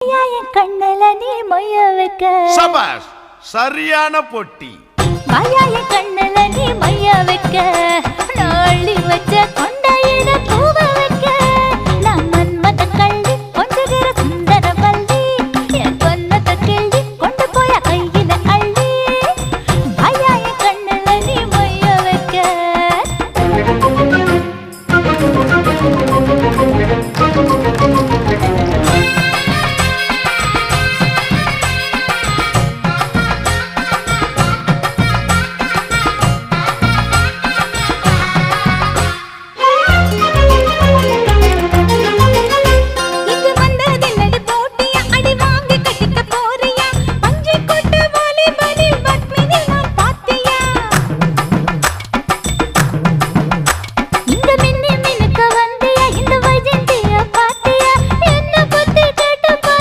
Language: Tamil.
என் நீ மொய்ய வைக்க? சபாஷ் சரியான பொட்டி. மாயா என் கண்ணல நீ மைய வைக்க?